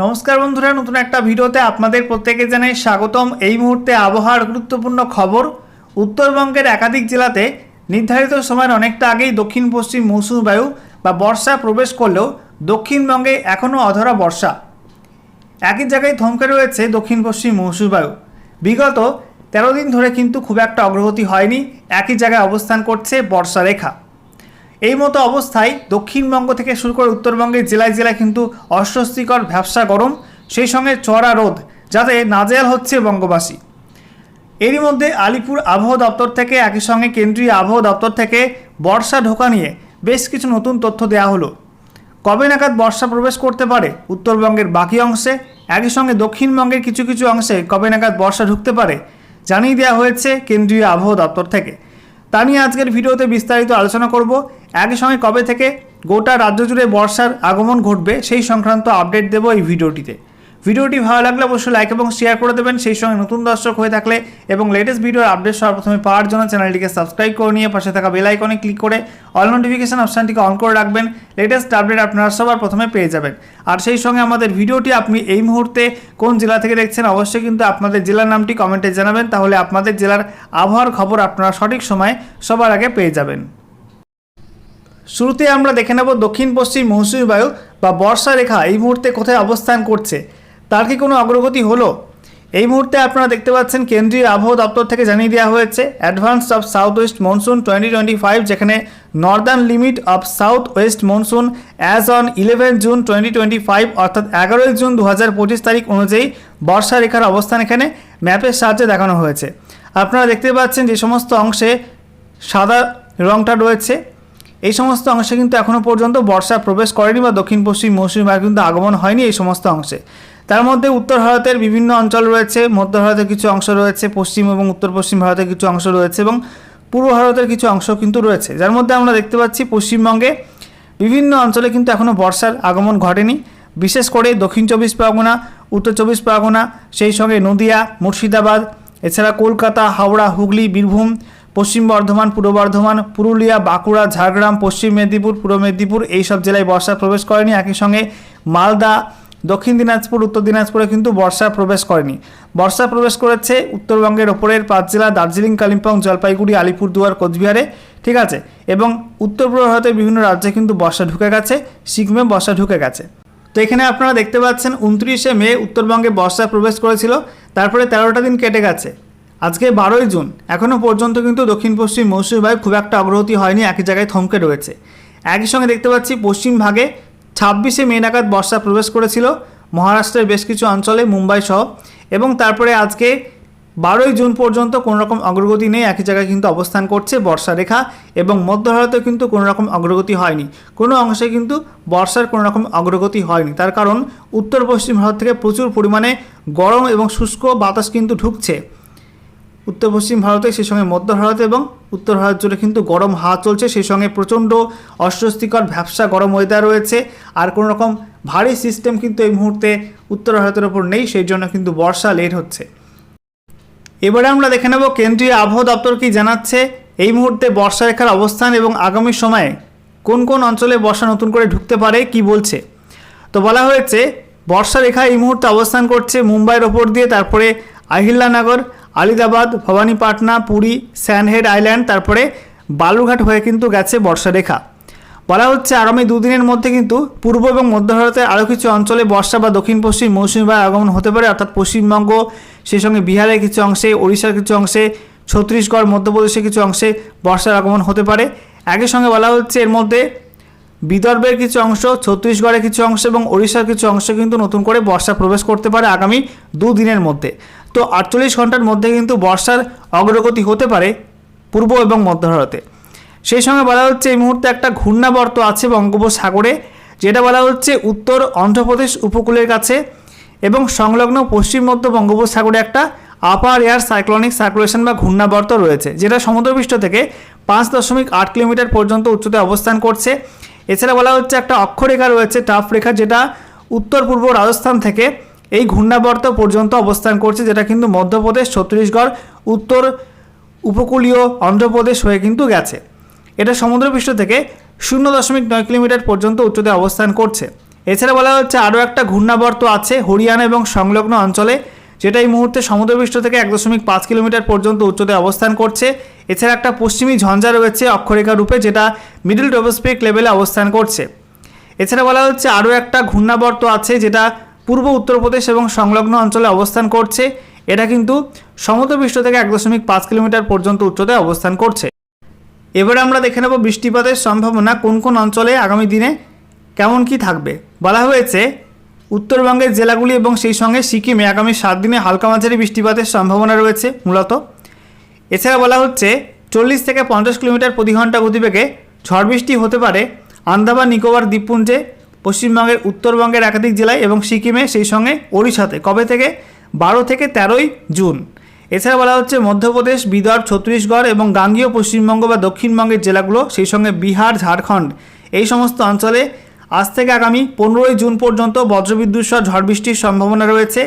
নমস্কার বন্ধুরা, নতুন একটা ভিডিওতে আপনাদের প্রত্যেকে জানাই স্বাগতম। এই মুহূর্তে আবহাওয়ার গুরুত্বপূর্ণ খবর, উত্তরবঙ্গের একাধিক জেলাতে নির্ধারিত সময়ের অনেকটা আগেই দক্ষিণ পশ্চিম মৌসুমী বায়ু বা বর্ষা প্রবেশ করলেও দক্ষিণবঙ্গে এখনও অধরা বর্ষা। একই জায়গায় থমকে রয়েছে দক্ষিণ পশ্চিম মৌসুমী বায়ু। বিগত তেরো দিন ধরে কিন্তু খুব একটা অগ্রগতি হয়নি, একই জায়গায় অবস্থান করছে বর্ষা রেখা। এই মতো অবস্থায় দক্ষিণবঙ্গ থেকে শুরু করে উত্তরবঙ্গের জেলায় জেলায় কিন্তু অস্বস্তিকর ভ্যাবসা গরম, সেই সঙ্গে চড়া রোদ, যাতে নাজেয়াল হচ্ছে বঙ্গবাসী। এরই মধ্যে আলিপুর আবহাওয়া দপ্তর থেকে একই সঙ্গে কেন্দ্রীয় আবহাওয়া দপ্তর থেকে বর্ষা ঢোকা নিয়ে বেশ কিছু নতুন তথ্য দেওয়া হলো। কবে নাগাদ বর্ষা প্রবেশ করতে পারে উত্তরবঙ্গের বাকি অংশে? একই সঙ্গে দক্ষিণবঙ্গের কিছু কিছু অংশে কবে নাগাদ বর্ষা ঢুকতে পারে জানিয়ে দেওয়া হয়েছে কেন্দ্রীয় আবহাওয়া দপ্তর থেকে। তা নিয়ে আজকের ভিডিওতে বিস্তারিত আলোচনা করব। একই সঙ্গে কবে থেকে গোটা রাজ্য জুড়ে বর্ষার আগমন ঘটবে সেই সংক্রান্ত আপডেট দেবো এই ভিডিওটিতে। ভিডিওটি ভালো লাগলে অবশ্যই লাইক এবং শেয়ার করে দেবেন। সেই সঙ্গে নতুন দর্শক হয়ে থাকলে এবং লেটেস্ট ভিডিওর আপডেট সর্বপ্রথমে পাওয়ার জন্য চ্যানেলটিকে সাবস্ক্রাইব করে নিয়ে পাশে থাকা বেল আইকনে ক্লিক করে অল নোটিফিকেশন অপশানটিকে অন করে রাখবেন। লেটেস্ট আপডেট আপনারা সবার প্রথমে পেয়ে যাবেন। আর সেই সঙ্গে আমাদের ভিডিওটি আপনি এই মুহূর্তে কোন জেলা থেকে দেখছেন অবশ্যই কিন্তু আপনাদের জেলার নামটি কমেন্টে জানাবেন। তাহলে আপনাদের জেলার আবহাওয়ার খবর আপনারা সঠিক সময়ে সবার আগে পেয়ে যাবেন। শুরুতে আমরা দেখে নেব দক্ষিণ পশ্চিম মৌসুমী বায়ু বা বর্ষা রেখা এই মুহূর্তে কোথায় অবস্থান করছে। তার কি কোনো অগ্রগতি হলো? এই মুহূর্তে আপনারা দেখতে পাচ্ছেন কেন্দ্রীয় আবহাওয়া দপ্তর থেকে জানিয়ে দেওয়া হয়েছে advance of south west monsoon twenty twenty five যেখানে northern limit of south west monsoon as on eleven June twenty twenty five অর্থাৎ এগারোই জুন দু হাজার পঁচিশ তারিখ অনুযায়ী বর্ষা রেখার অবস্থান এখানে ম্যাপের সাহায্যে দেখানো হয়েছে। আপনারা দেখতে পাচ্ছেন যে সমস্ত অংশে সাদা রংটা রয়েছে এই সমস্ত অংশে কিন্তু এখনও পর্যন্ত বর্ষা প্রবেশ করেনি বা দক্ষিণ পশ্চিম মৌসুমী বায়ু কিন্তু আগমন হয়নি এই সমস্ত অংশে। তার মধ্যে উত্তর ভারতের বিভিন্ন অঞ্চল রয়েছে, মধ্য ভারতের কিছু অংশ রয়েছে, পশ্চিম এবং উত্তর পশ্চিম ভারতের কিছু অংশ রয়েছে এবং পূর্ব ভারতের কিছু অংশ কিন্তু রয়েছে। যার মধ্যে আমরা দেখতে পাচ্ছি পশ্চিমবঙ্গে বিভিন্ন অঞ্চলে কিন্তু এখনও বর্ষার আগমন ঘটেনি। বিশেষ করে দক্ষিণ চব্বিশ পরগনা, উত্তর চব্বিশ পরগনা, সেই সঙ্গে নদিয়া, মুর্শিদাবাদ, এছাড়া কলকাতা, হাওড়া, হুগলি, বীরভূম পশ্চিম বর্ধমান, পূর্ব বর্ধমান, পুরুলিয়া, বাঁকুড়া, ঝাড়গ্রাম, পশ্চিম মেদিনীপুর, পূর্ব মেদিনীপুর এই সব জেলায় বর্ষা প্রবেশ করেনি। একই সঙ্গে মালদা, দক্ষিণ দিনাজপুর, উত্তর দিনাজপুরে কিন্তু বর্ষা প্রবেশ করেনি। বর্ষা প্রবেশ করেছে উত্তরবঙ্গের ওপরের পাঁচ জেলা, দার্জিলিং, কালিম্পং, জলপাইগুড়ি, আলিপুরদুয়ার, কোচবিহারে, ঠিক আছে? এবং উত্তর পূর্ব ভারতের বিভিন্ন রাজ্যে কিন্তু বর্ষা ঢুকে গেছে সিকিমে বর্ষা ঢুকে গেছে। তো এখানে আপনারা দেখতে পাচ্ছেন, উনত্রিশে মে উত্তরবঙ্গে বর্ষা প্রবেশ করেছিল, তারপরে তেরোটা দিন কেটে গেছে। আজকে বারোই জুন। এখনও পর্যন্ত কিন্তু দক্ষিণ পশ্চিম মৌসুমী বায়ু খুব একটা অগ্রগতি হয়নি, একই জায়গায় থমকে রয়েছে। একই সঙ্গে দেখতে পাচ্ছি পশ্চিম ভাগে ছাব্বিশে মে নাগাদ বর্ষা প্রবেশ করেছিল, মহারাষ্ট্রের বেশ কিছু অঞ্চলে, মুম্বাই সহ। এবং তারপরে আজকে বারোই জুন পর্যন্ত কোনো রকম অগ্রগতি নেই, একই জায়গায় কিন্তু অবস্থান করছে বর্ষা রেখা এবং মধ্য ভারতে কিন্তু কোনো রকম অগ্রগতি হয়নি। কোনো অংশে কিন্তু বর্ষার কোনো রকম অগ্রগতি হয়নি। তার কারণ উত্তর পশ্চিম ভারত থেকে প্রচুর পরিমাণে গরম এবং শুষ্ক বাতাস কিন্তু ঢুকছে। উত্তর পশ্চিম ভারতে সেই সঙ্গে মধ্য ভারত এবং উত্তর ভারত জুড়ে কিন্তু গরম হাওয়া চলছে, সেই সঙ্গে প্রচণ্ড অস্বস্তিকর ভ্যাবসা গরম ওয়েদার রয়েছে। আর কোনো রকম ভারী সিস্টেম কিন্তু এই মুহূর্তে উত্তর ভারতের ওপর নেই, সেই জন্য কিন্তু বর্ষা লেট হচ্ছে। এবারে আমরা দেখে নেব কেন্দ্রীয় আবহাওয়া দপ্তর কি জানাচ্ছে, এই মুহূর্তে বর্ষা রেখার অবস্থান এবং আগামী সময়ে কোন কোন অঞ্চলে বর্ষা নতুন করে ঢুকতে পারে, কি বলছে? তো বলা হয়েছে, বর্ষা রেখা এই মুহূর্তে অবস্থান করছে মুম্বাইয়ের ওপর দিয়ে, তারপরে আহিল্লানগর আলিদাবাদ, ভবানীপাটনা, পুরী, স্যানহেড আইল্যান্ড, তারপরে বালুরঘাট হয়ে কিন্তু গেছে বর্ষারেখা। বলা হচ্ছে আগামী দুদিনের মধ্যে কিন্তু পূর্ব এবং মধ্য ভারতের আরও কিছু অঞ্চলে বর্ষা বা দক্ষিণ পশ্চিম মৌসুমী বায়ু আগমন হতে পারে, অর্থাৎ পশ্চিমবঙ্গ, সেই সঙ্গে বিহারের কিছু অংশে, ওড়িশার কিছু অংশে, ছত্তিশগড়, মধ্যপ্রদেশের কিছু অংশে বর্ষার আগমন হতে পারে। একই সঙ্গে বলা হচ্ছে এর মধ্যে বিদর্ভের কিছু অংশ, ছত্তিশগড়ের কিছু অংশ এবং ওড়িশার কিছু অংশ কিন্তু নতুন করে বর্ষা প্রবেশ করতে পারে আগামী দুদিনের মধ্যে। তো আটচল্লিশ ঘণ্টার মধ্যে কিন্তু বর্ষার অগ্রগতি হতে পারে পূর্ব এবং মধ্য ভারতে। সেই সঙ্গে বলা হচ্ছে এই মুহূর্তে একটা ঘূর্ণাবর্ত আছে বঙ্গোপসাগরে, যেটা বলা হচ্ছে উত্তর অন্ধ্রপ্রদেশ উপকূলের কাছে এবং সংলগ্ন পশ্চিম মধ্য বঙ্গোপসাগরে একটা আপার এয়ার সাইক্লনিক সার্কুলেশন বা ঘূর্ণাবর্ত রয়েছে, যেটা সমুদ্রপৃষ্ঠ থেকে পাঁচ দশমিক আট কিলোমিটার পর্যন্ত উচ্চতায় অবস্থান করছে। এছাড়া বলা হচ্ছে একটা অক্ষরেখা রয়েছে, টাফ রেখা, যেটা উত্তর পূর্ব রাজস্থান থেকে এই ঘূর্ণাবর্ত পর্যন্ত অবস্থান করছে, যেটা কিন্তু মধ্যপ্রদেশ, ছত্তিশগড়, উত্তর উপকূলীয় অন্ধ্রপ্রদেশ হয়ে কিন্তু গেছে। এটা সমুদ্রপৃষ্ঠ থেকে শূন্য দশমিক নয় কিলোমিটার পর্যন্ত উচ্চতায় অবস্থান করছে। এছাড়া বলা হচ্ছে আরও একটা ঘূর্ণাবর্ত আছে হরিয়ানা এবং সংলগ্ন অঞ্চলে, যেটা এই মুহূর্তে সমুদ্রপৃষ্ঠ থেকে এক দশমিক পাঁচ কিলোমিটার পর্যন্ত উচ্চতায় অবস্থান করছে। এছাড়া একটা পশ্চিমী ঝঞ্ঝা রয়েছে অক্ষরেখা রূপে, যেটা মিডল ট্রোপোস্ফিক লেভেলে অবস্থান করছে। এছাড়া বলা হচ্ছে আরও একটা ঘূর্ণাবর্ত আছে, যেটা পূর্ব উত্তরপ্রদেশ এবং সংলগ্ন অঞ্চলে অবস্থান করছে। এটা কিন্তু সমুদ্রপৃষ্ঠ থেকে এক দশমিক পাঁচ কিলোমিটার পর্যন্ত উচ্চতায় অবস্থান করছে। এবারে আমরা দেখে নেব বৃষ্টিপাতের সম্ভাবনা কোন কোন অঞ্চলে আগামী দিনে কেমন কি থাকবে। বলা হয়েছে, উত্তরবঙ্গের জেলাগুলি এবং সেই সঙ্গে সিকিমে আগামী সাত দিনে হালকা মাঝারি বৃষ্টিপাতের সম্ভাবনা রয়েছে মূলত। এছাড়া বলা হচ্ছে, চল্লিশ থেকে পঞ্চাশ কিলোমিটার প্রতি ঘণ্টা গতিবেগে ঝড় বৃষ্টি হতে পারে। আন্দামান, নিকোবর, দ্বীপপুঞ্জে পশ্চিমবঙ্গের, উত্তরবঙ্গের একাধিক জেলায় এবং সিকিমে সেই সঙ্গে ওড়িশাতে। কবে থেকে? বারো থেকে তেরোই জুন। এছাড়া বলা হচ্ছে মধ্যপ্রদেশ, বিদর্ভ, ছত্তিশগড় এবং গাঙ্গীয় পশ্চিমবঙ্গ বা দক্ষিণবঙ্গের জেলাগুলো সেই সঙ্গে বিহার, ঝাড়খণ্ড। এই সমস্ত অঞ্চলে আজ থেকে আগামী পনেরোই জুন পর্যন্ত বজ্রবিদ্যুৎ সহ ঝড় বৃষ্টির সম্ভাবনা রয়েছে।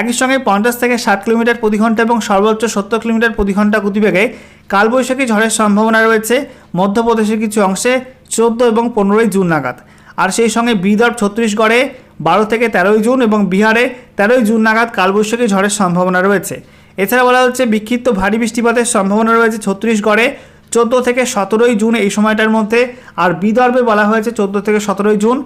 একই সঙ্গে পঞ্চাশ থেকে ষাট কিলোমিটার প্রতি ঘণ্টা এবং সর্বোচ্চ সত্তর কিলোমিটার প্রতি ঘণ্টা গতিবেগে কালবৈশাখী ঝড়ের সম্ভাবনা রয়েছে। মধ্যপ্রদেশের কিছু অংশে চোদ্দ এবং পনেরোই জুন নাগাদ। আর সেই সঙ্গে বিদর্ভ ছত্তিশগড়ে বারো থেকে তেরোই জুন এবং বিহারে তেরোই জুন নাগাদ কালবৈশাখী ঝড়ের সম্ভাবনা রয়েছে। এছাড়া বলা হচ্ছে বিক্ষিপ্ত ভারী বৃষ্টিপাতের সম্ভাবনা রয়েছে ছত্তিশগড়ে চোদ্দ থেকে সতেরোই জুন এই সময়টার মধ্যে আর বিদর্ভে বলা হয়েছে চোদ্দ থেকে সতেরোই জুন,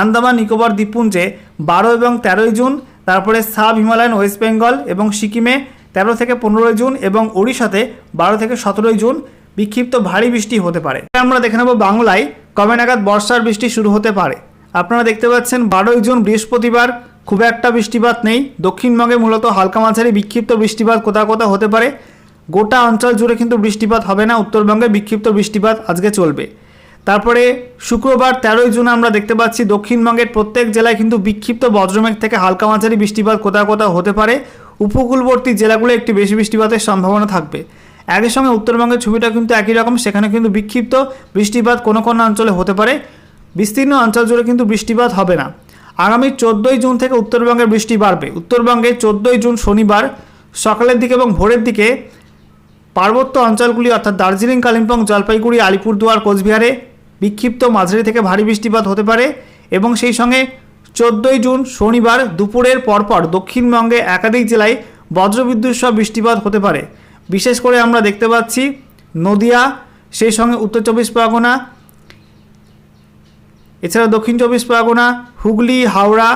আন্দামান, নিকোবর, দ্বীপপুঞ্জে বারো এবং তেরোই জুন, তারপরে সাব হিমালয়ান, ওয়েস্ট বেঙ্গল এবং সিকিমে তেরো থেকে পনেরোই জুন এবং ওড়িশাতে বারো থেকে সতেরোই জুন বিক্ষিপ্ত ভারী বৃষ্টি হতে পারে। আমরা দেখে নেব বাংলায় কবে নাগাদ বর্ষার বৃষ্টি শুরু হতে পারে? আপনারা দেখতে পাচ্ছেন বারোই জুন বৃহস্পতিবার খুব একটা বৃষ্টিপাত নেই। দক্ষিণবঙ্গে মূলত হালকা মাঝারি বিক্ষিপ্ত বৃষ্টিপাত কোথাও কোথাও হতে পারে? গোটা অঞ্চল জুড়ে কিন্তু বৃষ্টিপাত হবে না, উত্তরবঙ্গে বিক্ষিপ্ত বৃষ্টিপাত আজকে চলবে। তারপরে শুক্রবার তেরোই জুন আমরা দেখতে পাচ্ছি দক্ষিণবঙ্গের প্রত্যেক জেলায় কিন্তু বিক্ষিপ্ত বজ্রমেঘ থেকে হালকা মাঝারি বৃষ্টিপাত কোথাও কোথাও হতে পারে। উপকূলবর্তী জেলাগুলো একটি বেশি বৃষ্টিপাতের সম্ভাবনা থাকবে। একই সঙ্গে উত্তরবঙ্গের ছবিটা কিন্তু একই রকম, সেখানে কিন্তু বিক্ষিপ্ত বৃষ্টিপাত কোনো কোনো অঞ্চলে হতে পারে। বিস্তীর্ণ অঞ্চল জুড়ে কিন্তু বৃষ্টিপাত হবে না। আগামী চোদ্দোই জুন থেকে উত্তরবঙ্গের বৃষ্টি বাড়বে। উত্তরবঙ্গে চোদ্দোই জুন শনিবার সকালের দিকে এবং ভোরের দিকে পার্বত্য অঞ্চলগুলি অর্থাৎ দার্জিলিং, কালিম্পং, জলপাইগুড়ি, আলিপুরদুয়ার, কোচবিহারে বিক্ষিপ্ত মাঝারি থেকে ভারী বৃষ্টিপাত হতে পারে এবং সেই সঙ্গে চোদ্দোই জুন শনিবার দুপুরের পরপর দক্ষিণবঙ্গে একাধিক জেলায় বজ্রবিদ্যুৎ সহ বৃষ্টিপাত হতে পারে। বিশেষ করে আমরা দেখতে পাচ্ছি নদিয়া, সেই সঙ্গে উত্তর চব্বিশ পরগনা, এছাড়া দক্ষিণ চব্বিশ পরগনা, হুগলি, হাওড়া,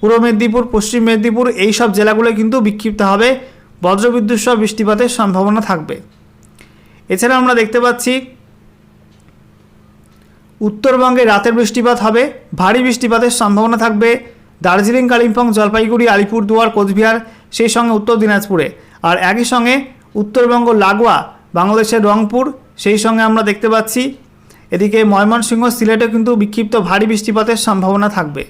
পূর্ব মেদিনীপুর, পশ্চিম মেদিনীপুর, এই সব জেলাগুলো কিন্তু বিক্ষিপ্ত হবে। বজ্রবিদ্যুৎ সহ বৃষ্টিপাতের সম্ভাবনা থাকবে। এছাড়া আমরা দেখতে পাচ্ছি উত্তরবঙ্গে রাতের বৃষ্টিপাত হবে, ভারী বৃষ্টিপাতের সম্ভাবনা থাকবে। দার্জিলিং, কালিম্পং, জলপাইগুড়ি, আলিপুরদুয়ার, কোচবিহার, সেই সঙ্গে উত্তর দিনাজপুরে। আর একই সঙ্গে উত্তরবঙ্গ লাগোয়া, বাংলাদেশের রংপুর, সেই সঙ্গে আমরা দেখতে পাচ্ছি এদিকে ময়মনসিংহ সিলেটে কিন্তু বিক্ষিপ্ত ভারী বৃষ্টিপাতের সম্ভাবনা থাকবে।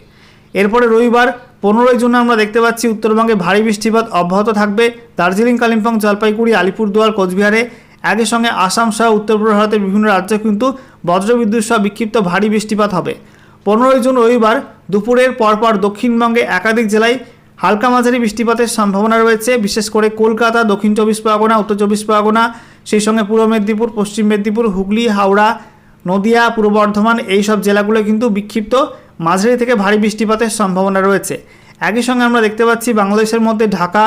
এরপরে রবিবার, পনেরোই জুন আমরা দেখতে পাচ্ছি উত্তরবঙ্গে ভারী বৃষ্টিপাত অব্যাহত থাকবে। দার্জিলিং, কালিম্পং, জলপাইগুড়ি, আলিপুরদুয়ার, কোচবিহারে, একই সঙ্গে আসাম সহ উত্তর পূর্ব ভারতের বিভিন্ন রাজ্যে কিন্তু বজ্রবিদ্যুৎ সহ বিক্ষিপ্ত ভারী বৃষ্টিপাত হবে। পনেরোই জুন রবিবার, দুপুরের পরপর দক্ষিণবঙ্গে একাধিক জেলায় হালকা মাঝারি বৃষ্টিপাতের সম্ভাবনা রয়েছে, বিশেষ করে কলকাতা, দক্ষিণ চব্বিশ পরগনা, উত্তর চব্বিশ পরগনা, সেই সঙ্গে পূর্ব মেদিনীপুর, পশ্চিম মেদিনীপুর, হুগলি, হাওড়া, নদিয়া, পূর্ব বর্ধমান, এই সব জেলাগুলো কিন্তু বিক্ষিপ্ত মাঝারি থেকে ভারী বৃষ্টিপাতের সম্ভাবনা রয়েছে। একই সঙ্গে আমরা দেখতে পাচ্ছি বাংলাদেশের মধ্যে ঢাকা,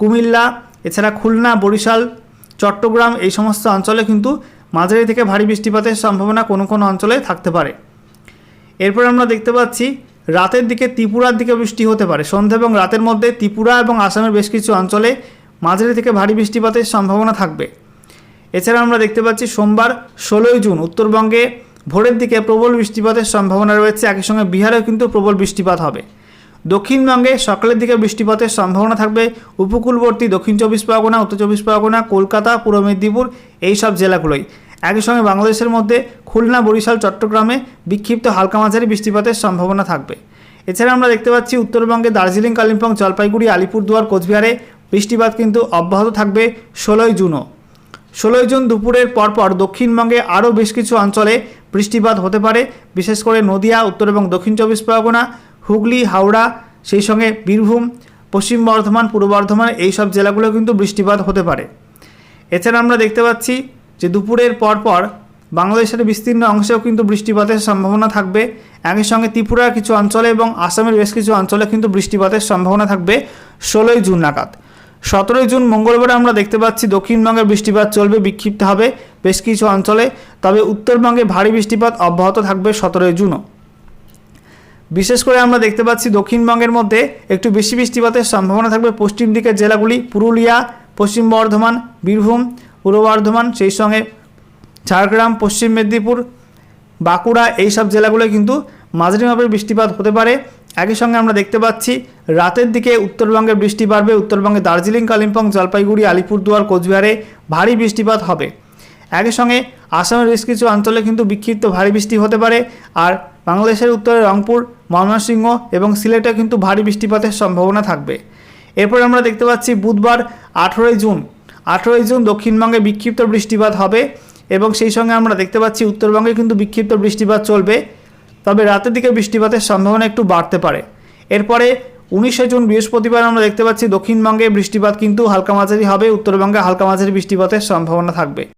কুমিল্লা, এছাড়া খুলনা, বরিশাল, চট্টগ্রাম, এই সমস্ত অঞ্চলে কিন্তু মাঝারি থেকে ভারী বৃষ্টিপাতের সম্ভাবনা কোনো কোনো অঞ্চলে থাকতে পারে। এরপর আমরা দেখতে পাচ্ছি রাতের দিকে ত্রিপুরার দিকে বৃষ্টি হতে পারে। সন্ধ্যা এবং রাতের মধ্যে ত্রিপুরা এবং আসামের বেশ কিছু অঞ্চলে মাঝারি থেকে ভারী বৃষ্টিপাতের সম্ভাবনা থাকবে। এছাড়া আমরা দেখতে পাচ্ছি সোমবার ষোলোই জুন উত্তরবঙ্গে ভোরের দিকে প্রবল বৃষ্টিপাতের সম্ভাবনা রয়েছে। একই সঙ্গে বিহারেও কিন্তু প্রবল বৃষ্টিপাত হবে। দক্ষিণবঙ্গে সকালের দিকে বৃষ্টিপাতের সম্ভাবনা থাকবে। উপকূলবর্তী দক্ষিণ চব্বিশ পরগনা, উত্তর চব্বিশ পরগনা, কলকাতা, পূর্ব মেদিনীপুর এই সব জেলাগুলোই একই সঙ্গে বাংলাদেশের মধ্যে খুলনা, বরিশাল, চট্টগ্রামে বিক্ষিপ্ত হালকা মাঝারি বৃষ্টিপাতের সম্ভাবনা থাকবে। এছাড়া আমরা দেখতে পাচ্ছি উত্তরবঙ্গে দার্জিলিং, কালিম্পং, জলপাইগুড়ি, আলিপুরদুয়ার, কোচবিহারে বৃষ্টিপাত কিন্তু অব্যাহত থাকবে ষোলোই জুনও। ষোলোই জুন দুপুরের পরপর দক্ষিণবঙ্গে আরও বেশ কিছু অঞ্চলে বৃষ্টিপাত হতে পারে, বিশেষ করে নদিয়া, উত্তর এবং দক্ষিণ চব্বিশ পরগনা, হুগলি, হাওড়া, সেই সঙ্গে বীরভূম, পশ্চিম বর্ধমান, পূর্ব বর্ধমান, এইসব জেলাগুলো কিন্তু বৃষ্টিপাত হতে পারে। এছাড়া আমরা দেখতে পাচ্ছি যে দুপুরের পরপর বাংলাদেশের বিস্তীর্ণ অংশেও কিন্তু বৃষ্টিপাতের সম্ভাবনা থাকবে। একই সঙ্গে ত্রিপুরার কিছু অঞ্চলে এবং আসামের বেশ কিছু অঞ্চলে কিন্তু বৃষ্টিপাতের সম্ভাবনা থাকবে ষোলোই জুন নাগাদ। সতেরোই জুন মঙ্গলবার আমরা দেখতে পাচ্ছি দক্ষিণবঙ্গে বৃষ্টিপাত চলবে, বিক্ষিপ্ত হবে বেশ কিছু অঞ্চলে, তবে উত্তরবঙ্গে ভারী বৃষ্টিপাত অব্যাহত থাকবে সতেরোই জুনও। বিশেষ করে আমরা দেখতে পাচ্ছি দক্ষিণবঙ্গের মধ্যে একটু বেশি বৃষ্টিপাতের সম্ভাবনা থাকবে। পশ্চিম দিকের জেলাগুলি পুরুলিয়া, পশ্চিম বর্ধমান, বীরভূম পূর্ব বর্ধমান, সেই সঙ্গে ঝাড়গ্রাম, পশ্চিম মেদিনীপুর, বাঁকুড়া, এই সব জেলাগুলোয় কিন্তু মাঝারি মাপের বৃষ্টিপাত হতে পারে। একই সঙ্গে আমরা দেখতে পাচ্ছি, রাতের দিকে উত্তরবঙ্গে বৃষ্টি বাড়বে। উত্তরবঙ্গে দার্জিলিং, কালিম্পং, জলপাইগুড়ি, আলিপুরদুয়ার, কোচবিহারে ভারী বৃষ্টিপাত হবে। একই সঙ্গে আসামের বেশ কিছু অঞ্চলে কিন্তু বিক্ষিপ্ত ভারী বৃষ্টি হতে পারে। আর বাংলাদেশের উত্তরে রংপুর, ময়মনসিংহ এবং সিলেটে কিন্তু ভারী বৃষ্টিপাতের সম্ভাবনা থাকবে। এরপর আমরা দেখতে পাচ্ছি, বুধবার আঠেরোই জুন আঠেরোই জুন দক্ষিণবঙ্গে বিক্ষিপ্ত বৃষ্টিপাত হবে এবং সেই সঙ্গে আমরা দেখতে পাচ্ছি উত্তরবঙ্গে কিন্তু বিক্ষিপ্ত বৃষ্টিপাত চলবে। তবে রাতের দিকে বৃষ্টিপাতের সম্ভাবনা একটু বাড়তে পারে। এরপরে উনিশে জুন বৃহস্পতিবার আমরা দেখতে পাচ্ছি দক্ষিণবঙ্গে বৃষ্টিপাত কিন্তু হালকা মাঝারি হবে, উত্তরবঙ্গে হালকা মাঝারি বৃষ্টিপাতের সম্ভাবনা থাকবে।